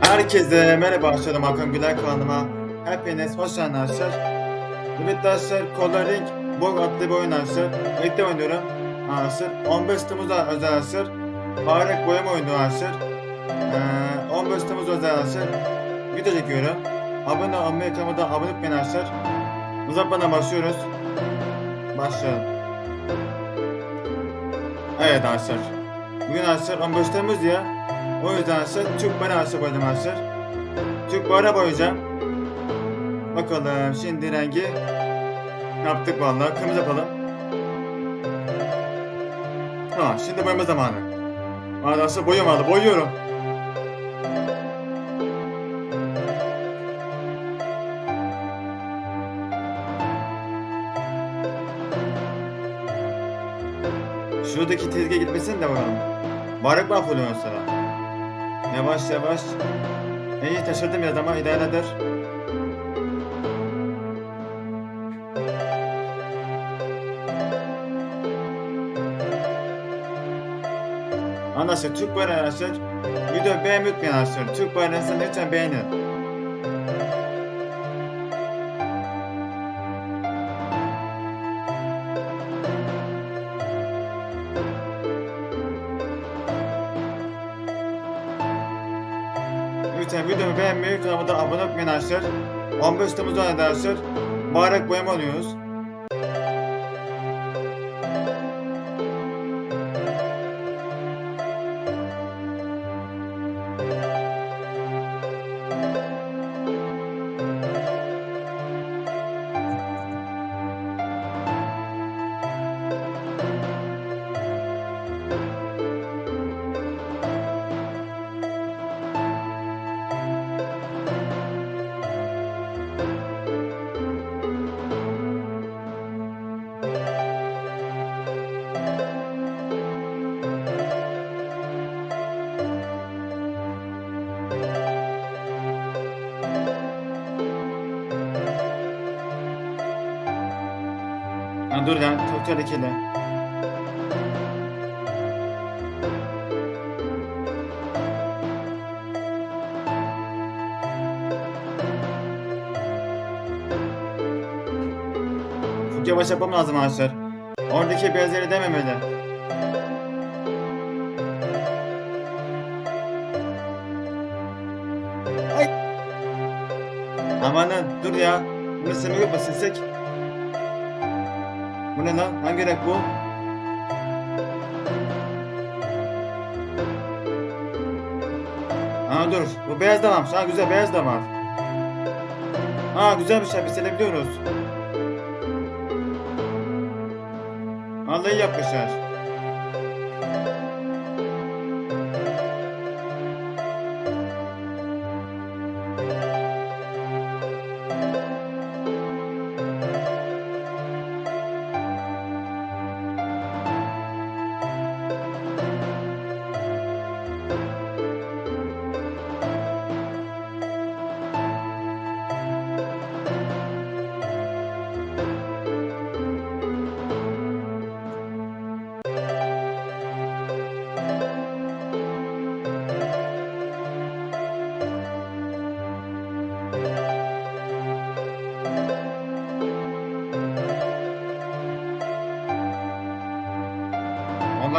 Herkese merhaba arkadaşlar Hakan Güler kanalıma Hepiniz hoş geldiniz. Arkadaşlar Evet arkadaşlar Coloring Bog adlı bir oyun arkadaşlar. Birlikte oynuyorum. Arkadaşlar 15 Temmuz'da özel arkadaşlar. Bayrak boyama oyunu arkadaşlar. Ee, 15 Temmuz özel arkadaşlar. Video çekiyorum. Abone olmayı kanalıma abone olmayı arkadaşlar. Uzatmadan başlıyoruz. Başlayalım. Evet arkadaşlar Bugün arkadaşlar 15 Temmuz ya o yüzden arkadaşlar Türk bayrağı arkadaşlar boyadım arkadaşlar. Türk bayrağı boyayacağım. Bakalım şimdi rengi yaptık vallahi. Kırmızı yapalım. Ha şimdi boyama zamanı. Arkadaşlar boyuyorum valla boyuyorum. Şuradaki tezgaha gitmesin de bakalım. Bayrak mahvoluyor mesela. Yavaş yavaş. İyi taşırdım ya ama idare eder. Arkadaşlar Türk bayrağı arkadaşlar. Video beğenmeyi unutmayın arkadaşlar. Türk bayrağını lütfen beğenin. Lütfen videomu beğenmeyi, kanalıma abone olmayı arkadaşlar. 15 Temmuz'da arkadaşlar. Bayrak boyama oynuyoruz. Ha, dur lan, çok tehlikeli. Çok yavaş yapmam lazım arkadaşlar. Oradaki beyazları dememeli. Amanın dur ya. Silmek yok mu silsek? Bu ne lan? Hangi renk bu? Aa dur. Bu beyaz da varmış. Ha güzel beyaz da var. Aa güzel bir şey. Biz silebiliyoruz. Vallahi yapmışlar.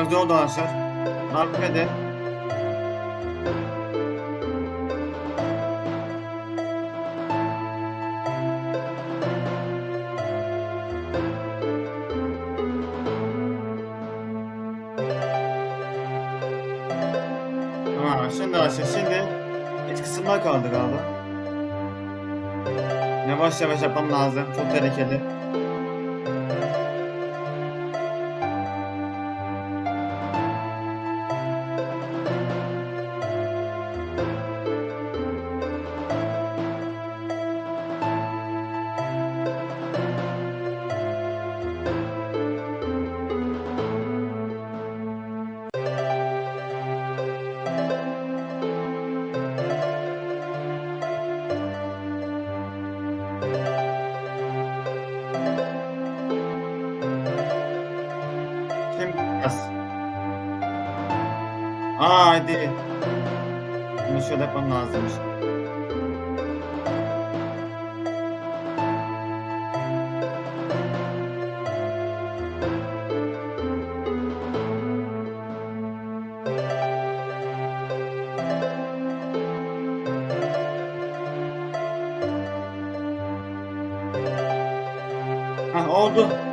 Arkadaşlar. Ne yapayım hadi. Ha, şimdi arkadaşlar şimdi iç kısımlar kaldı galiba. Yavaş yavaş yapmam lazım. Çok tehlikeli. Kim? Bas. Aa, hadi. Bunu şöyle yapmam lazım işte. thank you oldu.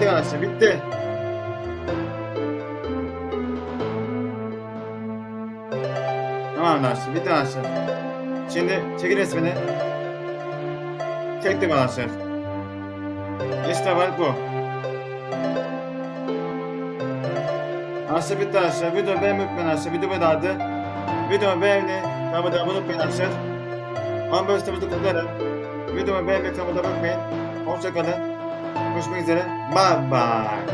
Bitti arkadaşlar bitti. Tamam arkadaşlar bitti arkadaşlar. Şimdi çekil resmini. Çektim arkadaşlar. İşte var bu. Arkadaşlar bitti arkadaşlar. Video beğenmeyi unutmayın arkadaşlar. Video bu kadardı. Videomu beğenmeyi, kanalıma abone olmayı arkadaşlar. 15 Temmuz'da kutlarım. Videomu beğenmeyi, kanalıma abone olmayı. Hoşçakalın. 为什么一直在慢慢